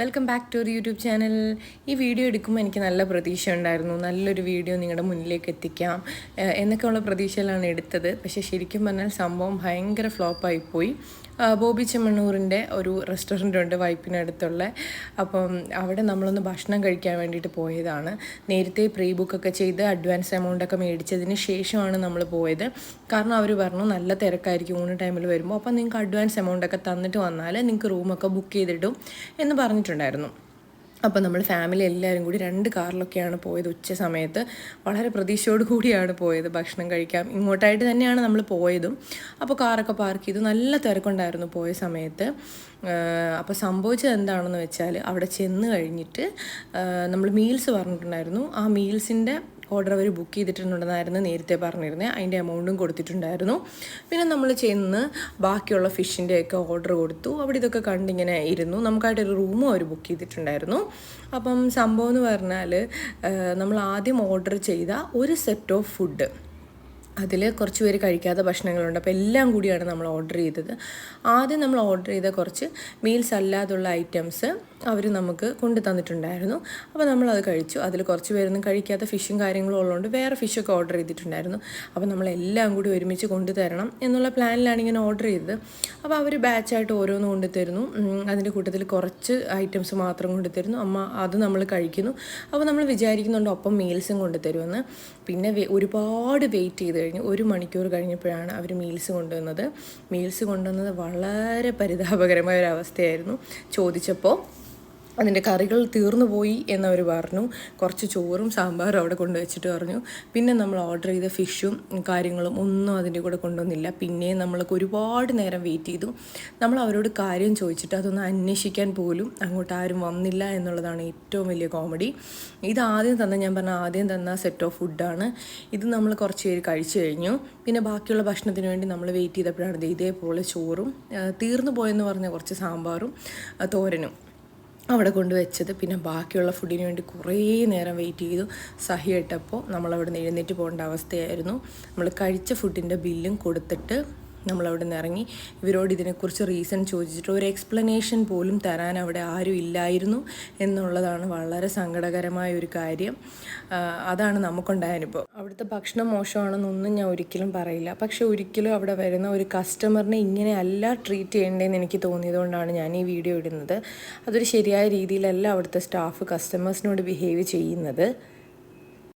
Welcome back to ഒരു YouTube channel ഈ video എടുക്കുമ്പോൾ എനിക്ക് നല്ല പ്രതീക്ഷ ഉണ്ടായിരുന്നു. നല്ലൊരു വീഡിയോ നിങ്ങളുടെ മുന്നിലേക്ക് എത്തിക്കാം. എന്നൊക്കെയുള്ള പ്രതീക്ഷയിലാണ് എടുത്തത്. പക്ഷേ ശരിക്കും പറഞ്ഞാൽ സംഭവം ഭയങ്കര ഫ്ലോപ്പായിപ്പോയി ബോബി ചെമ്മണ്ണൂറിന്റെ ഒരു റെസ്റ്റോറന്റ് ഉണ്ട് വൈപ്പിനടുത്തുള്ള. അപ്പം അവിടെ നമ്മളൊന്ന് ഭക്ഷണം കഴിക്കാൻ വേണ്ടിയിട്ട് പോയതാണ്. നേരത്തെ പ്രീ ബുക്കൊക്കെ ചെയ്ത് അഡ്വാൻസ് എമൗണ്ടൊക്കെ മേടിച്ചതിന് ശേഷമാണ് നമ്മൾ പോയത്. കാരണം അവർ പറഞ്ഞു നല്ല തിരക്കായിരിക്കും ഊണ് ടൈമിൽ വരുമ്പോൾ അപ്പം നിങ്ങൾക്ക് അഡ്വാൻസ് എമൗണ്ടൊക്കെ തന്നിട്ട് വന്നാൽ നിങ്ങൾക്ക് റൂമൊക്കെ ബുക്ക് ചെയ്തിടും എന്ന് പറഞ്ഞിട്ടുണ്ടായിരുന്നു അപ്പോൾ നമ്മൾ ഫാമിലി എല്ലാവരും കൂടി രണ്ട് കാറിലൊക്കെയാണ് പോയത് ഉച്ച സമയത്ത്. വളരെ പ്രതീക്ഷയോട് കൂടിയാണ് പോയത് ഭക്ഷണം കഴിക്കാം ഇങ്ങോട്ടായിട്ട് തന്നെയാണ് നമ്മൾ പോയതും. അപ്പോൾ കാറൊക്കെ പാർക്ക് ചെയ്തു. നല്ല തിരക്കുണ്ടായിരുന്നു പോയ സമയത്ത്. അപ്പോൾ സംഭവിച്ചത് എന്താണെന്ന് വെച്ചാൽ അവിടെ ചെന്ന് കഴിഞ്ഞിട്ട് നമ്മൾ മീൽസ് പറഞ്ഞിട്ടുണ്ടായിരുന്നു. ആ മീൽസിന്റെ ഓർഡർ അവർ ബുക്ക് ചെയ്തിട്ടുണ്ടെന്നായിരുന്നു നേരത്തെ പറഞ്ഞിരുന്നത് അതിന്റെ എമൗണ്ടും കൊടുത്തിട്ടുണ്ടായിരുന്നു. പിന്നെ നമ്മൾ ചെന്ന് ബാക്കിയുള്ള ഫിഷിന്റെയൊക്കെ ഓർഡർ കൊടുത്തു. അവിടെ ഇതൊക്കെ കണ്ടിങ്ങനെ ഇരുന്നു. നമുക്കായിട്ടൊരു റൂമും അവർ ബുക്ക് ചെയ്തിട്ടുണ്ടായിരുന്നു. അപ്പം സംഭവം എന്ന് പറഞ്ഞാൽ നമ്മൾ ആദ്യം ഓർഡർ ചെയ്ത ഒരു സെറ്റ് ഓഫ് ഫുഡ്. അതിൽ കുറച്ച് പേര് കഴിക്കാത്ത ഭക്ഷണങ്ങളുണ്ട്. അപ്പോൾ എല്ലാം കൂടിയാണ് നമ്മൾ ഓർഡർ ചെയ്തത്. ആദ്യം നമ്മൾ ഓർഡർ ചെയ്ത കുറച്ച് മീൽസ് അല്ലാതുള്ള ഐറ്റംസ് അവർ നമുക്ക് കൊണ്ടു തന്നിട്ടുണ്ടായിരുന്നു. അപ്പോൾ നമ്മളത് കഴിച്ചു. അതിൽ കുറച്ച് പേരൊന്നും കഴിക്കാത്ത ഫിഷും കാര്യങ്ങളും ഉള്ളതുകൊണ്ട് വേറെ ഫിഷൊക്കെ ഓർഡർ ചെയ്തിട്ടുണ്ടായിരുന്നു. അപ്പോൾ നമ്മളെല്ലാം കൂടി ഒരുമിച്ച് കൊണ്ടുതരണം എന്നുള്ള പ്ലാനിലാണ് ഇങ്ങനെ ഓർഡർ ചെയ്തത്. അപ്പോൾ അവർ ബാച്ചായിട്ട് ഓരോന്ന് കൊണ്ടു തരുന്നു. ഉം, അതിന്റെ കൂട്ടത്തിൽ കുറച്ച് ഐറ്റംസ് മാത്രം കൊണ്ടുതരുന്നു അമ്മ അത് നമ്മൾ കഴിക്കുന്നു. അപ്പോൾ നമ്മൾ വിചാരിക്കുന്നുണ്ട് ഒപ്പം മീൽസും കൊണ്ടു തരുമെന്ന്. പിന്നെ ഒരുപാട് വെയിറ്റ് ചെയ്ത് കഴിഞ്ഞു ഒരു മണിക്കൂർ കഴിഞ്ഞപ്പോഴാണ് അവർ മീൽസ് കൊണ്ടുവന്നത്. മീൽസ് കൊണ്ടുവന്നത് വളരെ പരിതാപകരമായ ഒരു അവസ്ഥയായിരുന്നു. ചോദിച്ചപ്പോൾ അതിന്റെ കറികൾ തീർന്നു പോയി എന്നവർ പറഞ്ഞു. കുറച്ച് ചോറും സാമ്പാറും അവിടെ കൊണ്ടുവച്ചിട്ട് പറഞ്ഞു. പിന്നെ നമ്മൾ ഓർഡർ ചെയ്ത ഫിഷും കാര്യങ്ങളും ഒന്നും അതിന്റെ കൂടെ കൊണ്ടുവന്നില്ല. പിന്നെയും നമ്മൾക്ക് ഒരുപാട് നേരം വെയിറ്റ് ചെയ്തു. നമ്മൾ അവരോട് കാര്യം ചോദിച്ചിട്ട് അതൊന്ന് അന്വേഷിക്കാൻ പോലും അങ്ങോട്ട് ആരും വന്നില്ല എന്നുള്ളതാണ് ഏറ്റവും വലിയ കോമഡി ഇത് ആദ്യം തന്ന ഞാൻ പറഞ്ഞ ആദ്യം തന്ന സെറ്റ് ഓഫ് ഫുഡാണ് ഇത് നമ്മൾ കുറച്ച് പേര് കഴിച്ചു കഴിഞ്ഞു. പിന്നെ ബാക്കിയുള്ള ഭക്ഷണത്തിന് വേണ്ടി നമ്മൾ വെയിറ്റ് ചെയ്തപ്പോഴാണ് ഇതേപോലെ ചോറും തീർന്നു പോയെന്ന് പറഞ്ഞ കുറച്ച് സാമ്പാറും തോരനും. അവിടെ കൊണ്ട് വെച്ചത് പിന്നെ ബാക്കിയുള്ള ഫുഡിന് വേണ്ടി കുറേ നേരം വെയിറ്റ് ചെയ്തു. സഹി ഇട്ടപ്പോൾ നമ്മളവിടെ നിന്ന് എഴുന്നേറ്റ് പോകേണ്ട അവസ്ഥയായിരുന്നു. നമ്മൾ കഴിച്ച ഫുഡിന്റെ ബില്ലും കൊടുത്തിട്ട് നമ്മളവിടെ നിന്ന് ഇറങ്ങി. ഇവരോട് ഇതിനെക്കുറിച്ച് റീസൺ ചോദിച്ചിട്ട് ഒരു എക്സ്പ്ലനേഷൻ പോലും തരാൻ അവിടെ ആരും ഇല്ലായിരുന്നു എന്നുള്ളതാണ് വളരെ സങ്കടകരമായ ഒരു കാര്യം. അതാണ് നമുക്കുണ്ടായ അനുഭവം. അവിടുത്തെ ഭക്ഷണം മോശമാണെന്നൊന്നും ഞാൻ ഒരിക്കലും പറയില്ല. പക്ഷെ ഒരിക്കലും അവിടെ വരുന്ന ഒരു കസ്റ്റമറിനെ ഇങ്ങനെയല്ല ട്രീറ്റ് ചെയ്യേണ്ടതെന്ന് എനിക്ക് തോന്നിയതുകൊണ്ടാണ് ഞാൻ ഈ വീഡിയോ ഇടുന്നത്. അതൊരു ശരിയായ രീതിയിലല്ല അവിടുത്തെ സ്റ്റാഫ് കസ്റ്റമേഴ്സിനോട് ബിഹേവ് ചെയ്യുന്നത്.